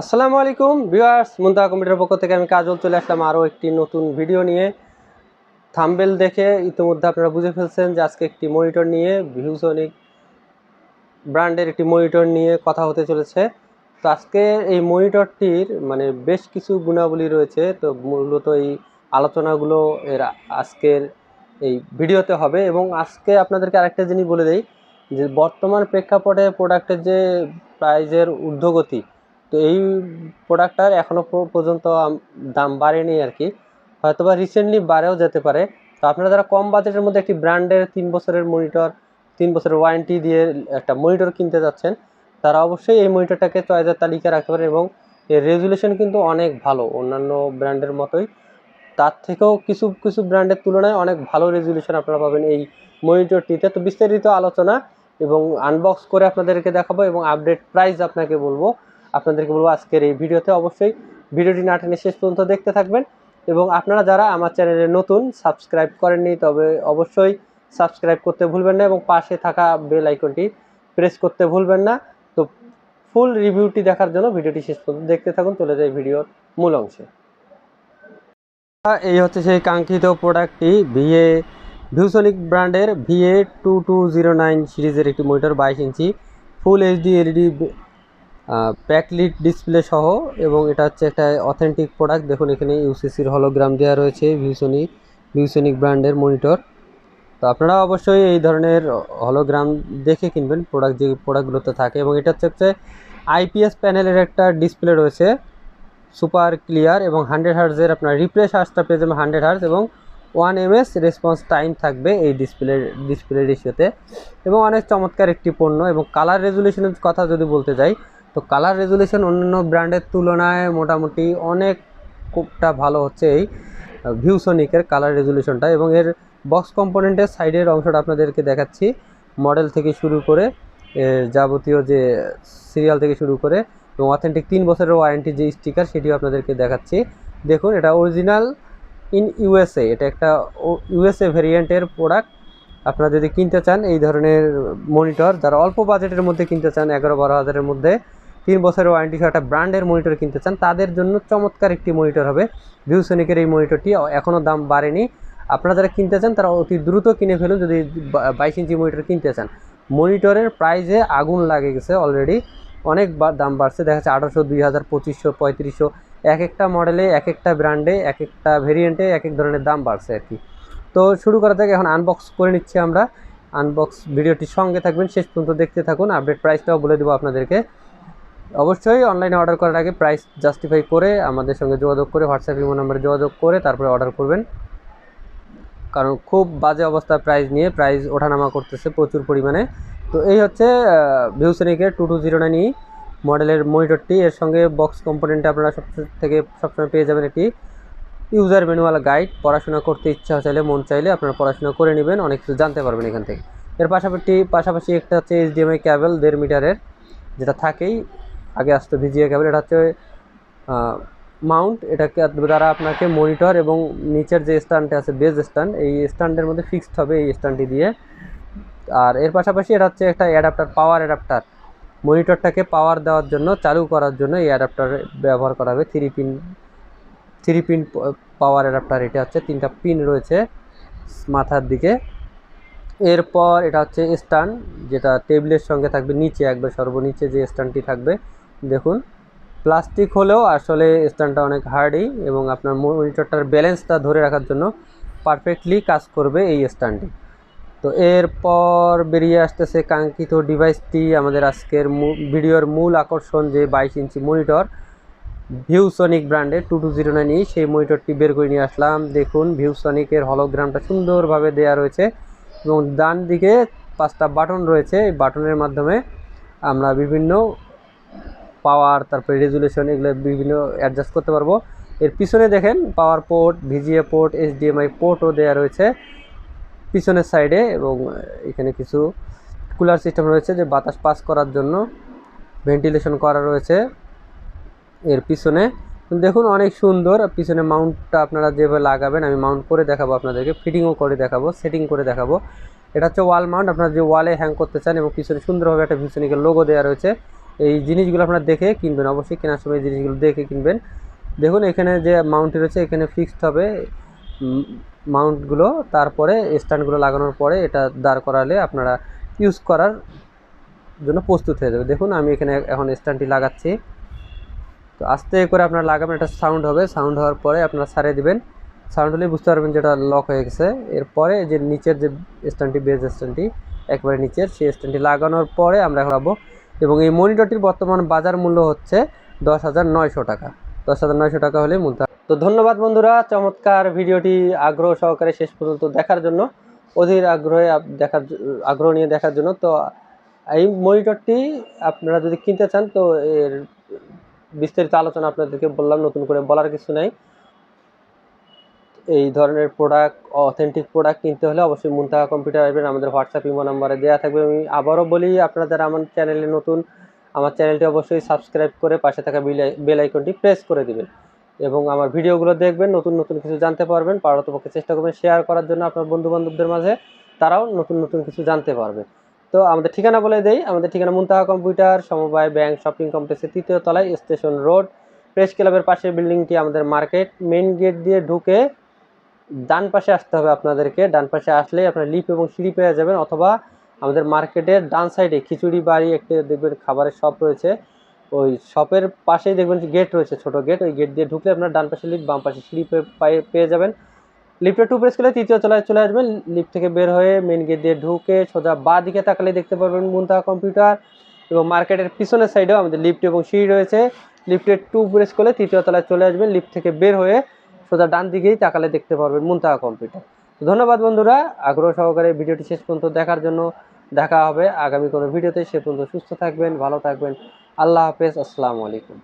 আসসালামু আলাইকুম viewers Munta computer পক্ষ থেকে আমি কাজল চলে আসলাম আরও একটি নতুন ভিডিও নিয়ে। থাম্বেল দেখে ইতিমধ্যে আপনারা বুঝে ফেলছেন যে আজকে একটি মনিটর নিয়ে ভিউসনিক ব্র্যান্ডের একটি মনিটর নিয়ে কথা হতে চলেছে। তো আজকে এই মনিটরটির মানে বেশ কিছু গুণাবলী রয়েছে। তো মূলত এই আলোচনাগুলো এর আজকের এই ভিডিওতে হবে এবং আজকে আপনাদেরকে আরেকটা জিনিস বলে দেই যে বর্তমান প্রেক্ষাপটে প্রোডাক্টের যে প্রাইজের ঊর্ধ্বগতি তো এই প্রোডাক্টটার এখনও পর্যন্ত দাম বাড়েনি আর কি। হয়তো বা রিসেন্টলি বাড়েও যেতে পারে। তো আপনারা যারা কম বাজেটের মধ্যে একটি ব্র্যান্ডের তিন বছরের মনিটর তিন বছরের ওয়ারেন্টি দিয়ে একটা মনিটর কিনতে যাচ্ছেন, তারা অবশ্যই এই মনিটরটাকে চয়েসের তালিকা রাখতে পারেন এবং এর রেজুলেশন কিন্তু অনেক ভালো, অন্যান্য ব্র্যান্ডের মতোই। তার থেকেও কিছু কিছু ব্র্যান্ডের তুলনায় অনেক ভালো রেজুলেশন আপনারা পাবেন এই মনিটরটিতে তো বিস্তারিত আলোচনা এবং আনবক্স করে আপনাদেরকে দেখাবো এবং আপডেট প্রাইস আপনাকে বলব। আপনাদেরকে বলব আজকের এই ভিডিওতে অবশ্যই ভিডিওটি না টেনে শেষ পর্যন্ত দেখতে থাকবেন। এবং আপনারা যারা আমার চ্যানেলে নতুন সাবস্ক্রাইব করেননি, তবে অবশ্যই সাবস্ক্রাইব করতে ভুলবেন না এবং পাশে থাকা বেল আইকনটি প্রেস করতে ভুলবেন না। তো ফুল রিভিউটি দেখার জন্য ভিডিওটি শেষ পর্যন্ত দেখতে থাকুন। চলে যায় ভিডিওর মূল অংশে। এই হচ্ছে সেই কাঙ্ক্ষিত প্রোডাক্টটি ভিএ ভিউসনিক ব্র্যান্ডের VA two two zero nine সিরিজের একটি মনিটর বাইশ ইঞ্চি, full HD, LED backlit display সহ এবং এটা হচ্ছে একটা অথেন্টিক প্রোডাক্ট দেখুন, এখানে ইউসিসির হলোগ্রাম দেওয়া রয়েছে ভিউসনিক ভিউসনিক ব্র্যান্ডের মনিটর তো আপনারা অবশ্যই এই ধরনের হলোগ্রাম দেখে কিনবেন প্রোডাক্ট যে প্রোডাক্টগুলোতে থাকে। এবং এটা হচ্ছে হচ্ছে আইপিএস প্যানেলের একটা ডিসপ্লে রয়েছে সুপার ক্লিয়ার এবং হান্ড্রেড হার্জের আপনার রিফ্রেশ হার্সটা পেয়ে যাবেন হান্ড্রেড হার্জ এবং ওয়ান এমএস রেসপন্স টাইম থাকবে এই ডিসপ্লে ডিসপ্লে রেশিওতে এবং অনেক চমৎকার একটি পণ্য এবং কালার রেজুলেশনের কথা যদি বলতে যাই তো কালার রেজুলেশন অন্যান্য ব্র্যান্ডের তুলনায় মোটামুটি অনেকটা ভালো হচ্ছে এই ভিউসনিকের কালার রেজুলেশনটা এবং এর বক্স কম্পোনেন্টের সাইডের অংশটা আপনাদেরকে দেখাচ্ছি। মডেল থেকে শুরু করে যাবতীয় যে সিরিয়াল থেকে শুরু করে এবং অথেন্টিক তিন বছরের ওয়ারেন্টি যে স্টিকার সেটিও আপনাদেরকে দেখাচ্ছি। দেখুন, এটা অরিজিনাল ইন ইউএসএ এটা একটা ইউএসএ ভেরিয়েন্টের প্রোডাক্ট আপনারা যদি কিনতে চান, এই ধরনের মনিটর যারা অল্প বাজেটের মধ্যে কিনতে চান, এগারো বারো হাজারের মধ্যে তিন বছরের ওয়ারেন্টি সহ একটা ব্র্যান্ডের মনিটর কিনতে চান, তাদের জন্য চমৎকার একটি মনিটর হবে। ভিউসনিকের এই মনিটরটি এখনও দাম বাড়েনি। আপনারা যারা কিনতে চান, তারা অতি দ্রুত কিনে ফেলুন যদি বাইশ ইঞ্চি মনিটর কিনতে চান। মনিটরের প্রাইসে আগুন লাগে গেছে অলরেডি অনেক দাম বাড়ছে। দেখা যাচ্ছে আঠারোশো, দুই হাজার, পঁচিশশো, পঁয়ত্রিশশো। এক একটা মডেলে এক একটা ব্র্যান্ডে এক একটা ভেরিয়েন্টে এক এক ধরনের দাম বাড়ছে আর কি। তো শুরু করা থেকে এখন আনবক্স করে নিচ্ছি আমরা। আনবক্স ভিডিওটির সঙ্গে থাকবেন, শেষ পর্যন্ত দেখতে থাকুন। আপডেট প্রাইসটাও বলে দেবো আপনাদেরকে। অবশ্যই অনলাইনে অর্ডার করার আগে প্রাইস জাস্টিফাই করে আমাদের সঙ্গে যোগাযোগ করে হোয়াটসঅ্যাপ ইমো নাম্বারে যোগাযোগ করে তারপরে অর্ডার করবেন। কারণ খুব বাজে অবস্থায় প্রাইস নিয়ে প্রাইস ওঠানামা করতেছে প্রচুর পরিমাণে। তো এই হচ্ছে ভিউসেনিকের টু টু জিরো নাইন মডেলের মনিটরটি এর সঙ্গে বক্স কম্পোনেন্টে আপনারা সব থেকে সবসময় পেয়ে যাবেন একটি ইউজার ম্যানুয়াল গাইড পড়াশোনা করতে ইচ্ছা চাইলে, মন চাইলে আপনারা পড়াশোনা করে নেবেন, অনেক কিছু জানতে পারবেন এখান থেকে। এর পাশাপাশি পাশাপাশি একটা হচ্ছে এইচডিএমআই ক্যাবেল দেড় মিটারের যেটা থাকেই আগে আসতো ভিজিএ ক্যাবেল এটা হচ্ছে মাউন্ট এটাকে দ্বারা আপনাকে মনিটর এবং নিচের যে স্ট্যান্ডটা আছে বেজ স্ট্যান্ড এই স্ট্যান্ডের মধ্যে ফিক্সড হবে এই স্ট্যান্ডটি দিয়ে। আর এর পাশাপাশি এটা হচ্ছে একটা অ্যাডাপ্টার পাওয়ার অ্যাডাপ্টার মনিটরটাকে পাওয়ার দেওয়ার জন্য, চালু করার জন্য এই অ্যাডাপ্টার ব্যবহার করা হবে। Three pin three pin power adapter এটা হচ্ছে তিনটা পিন রয়েছে মাথার দিকে। এরপর এটা হচ্ছে স্ট্যান্ড যেটা টেবিলের সঙ্গে থাকবে, নিচে একবার সর্বনিচে যে স্ট্যান্ডটি থাকবে দেখুন প্লাস্টিক হলেও আসলে স্ট্যান্ডটা অনেক হার্ডই এবং আপনার মনিটরটার ব্যালেন্সটা ধরে রাখার জন্য পারফেক্টলি কাজ করবে এই স্ট্যান্ডটি। তো এরপর বেরিয়ে আসতেছে কাঙ্ক্ষিত ডিভাইসটি আমাদের আজকের ভিডিওর মূল আকর্ষণ যে বাইশ ইঞ্চি মনিটর ভিউসনিক ব্র্যান্ডের টু টু জিরো নাইন সেই মনিটরটি বের করে নিয়ে আসলাম। দেখুন ভিউসনিকের হলোগ্রামটা সুন্দরভাবে দেওয়া রয়েছে এবং ডান দিকে পাঁচটা বাটন রয়েছে। এই বাটনের মাধ্যমে আমরা বিভিন্ন পাওয়ার তারপরে রেজুলেশন এগুলো বিভিন্ন অ্যাডজাস্ট করতে পারব। এর পিছনে দেখেন power port VGA port HDMI পোর্টও দেওয়া রয়েছে পিছনের সাইডে এবং এখানে কিছু কুলার সিস্টেম রয়েছে যে বাতাস পাস করার জন্য ভেন্টিলেশন করা রয়েছে এর পিছনে। দেখুন অনেক সুন্দর, পিছনে মাউন্টটা আপনারা যেভাবে লাগাবেন আমি মাউন্ট করে দেখাবো আপনাদেরকে ফিটিংও করে দেখাবো সেটিং করে দেখাবো। এটা হচ্ছে ওয়াল মাউন্ট আপনারা যে ওয়ালে হ্যাং করতে চান এবং পিছনে সুন্দরভাবে একটা ভিউসনিকের লোগো দেওয়া রয়েছে। এই জিনিসগুলো আপনারা দেখে কিনবেন। অবশ্যই কেনার সময় জিনিসগুলো দেখে কিনবেন। দেখুন, এখানে যে মাউন্টটি রয়েছে, এখানে ফিক্সড হবে। মাউন্টগুলো তারপরে স্ট্যান্ডগুলো লাগানোর পরে এটা দাঁড় করালে আপনারা ইউজ করার জন্য প্রস্তুত হয়ে যাবে। দেখুন, আমি এখানে এখন স্ট্যান্ডটি লাগাচ্ছি। তো আস্তে করে আপনারা লাগাবেন একটা সাউন্ড হবে। সাউন্ড হওয়ার পরে আপনারা সারিয়ে দিবেন। সাউন্ড হলে বুঝতে পারবেন যেটা লক হয়ে গেছে। এরপরে যে নিচের যে স্ট্যান্ডটি বেজ স্ট্যান্ডটি, একবারে নিচের, সেই স্ট্যান্ডটি লাগানোর পরে আমরা এখন এবং এই মনিটরটির বর্তমান বাজার মূল্য হচ্ছে দশ হাজার নয়শো টাকা। দশ হাজার নয়শো টাকা হলে মূল্য তো ধন্যবাদ বন্ধুরা, চমৎকার ভিডিওটি আগ্রহ সহকারে শেষ পর্যন্ত দেখার জন্য, অধীর আগ্রহে দেখার আগ্রহ নিয়ে দেখার জন্য। তো এই মনিটরটি আপনারা যদি কিনতে চান, তো এর বিস্তারিত আলোচনা আপনাদেরকে বললাম, নতুন করে বলার কিছু নাই। এই ধরনের প্রোডাক্ট অথেন্টিক প্রোডাক্ট কিনতে হলে অবশ্যই মুনতাহা কম্পিউটার আসবেন, আমাদের হোয়াটসঅ্যাপ ইমো নাম্বারে দেওয়া থাকবে। আমি আবারও বলি, আপনারা যারা আমার চ্যানেলে নতুন, আমার চ্যানেলটি অবশ্যই সাবস্ক্রাইব করে পাশে থাকা বেল আইকনটি প্রেস করে দিবেন এবং আমার ভিডিওগুলো দেখবেন, নতুন নতুন কিছু জানতে পারবেন, পারতপক্ষে চেষ্টা করবেন শেয়ার করার জন্য আপনার বন্ধু বান্ধবদের মাঝে, তারাও নতুন নতুন কিছু জানতে পারবে। তো আমাদের ঠিকানা বলে দেই, আমাদের ঠিকানা মুনতাহা কম্পিউটার সমবায় ব্যাংক শপিং কমপ্লেক্সের তৃতীয় তলায় স্টেশন রোড প্রেস ক্লাবের পাশের বিল্ডিংটি আমাদের মার্কেট মেন গেট দিয়ে ঢুকে ডান পাশে আসতে হবে আপনাদেরকে। ডান পাশে আসলেই আপনার লিফ এবং সিঁড়ি পেয়ে যাবেন অথবা আমাদের মার্কেটের ডান সাইডে খিচুড়ি বাড়ি একটি দেখবেন খাবারের শপ রয়েছে। ওই শপের পাশেই দেখবেন গেট রয়েছে, ছোট গেট। ওই গেট দিয়ে ঢুকলে আপনার ডান পাশে লিফট বাম পাশে সিঁড়ি পেয়ে- যাবেন। লিফটে টু প্রেস করলে তৃতীয় তলায় চলে আসবেন। লিফট থেকে বের হয়ে মেন গেট দিয়ে ঢুকে সোজা বা দিকে তাকালে দেখতে পারবেন মুন্তাহা কম্পিউটার এবং মার্কেটের পিছনের সাইডেও আমাদের লিফট এবং সিঁড়ি রয়েছে। লিফটে টু প্রেস করলে তৃতীয় তলায় চলে আসবেন। লিফট থেকে বের হয়ে সোজা ডান দিকেই তাকালে দেখতে পারবেন মুনতাহা কম্পিউটার তো ধন্যবাদ বন্ধুরা, আগ্রহ সহকারে ভিডিওটি শেষ পর্যন্ত দেখার জন্য দেখা হবে। আগামী কোনো ভিডিওতে সে পর্যন্ত সুস্থ থাকবেন, ভালো থাকবেন। আল্লাহ হাফেজ, আসসালামু আলাইকুম।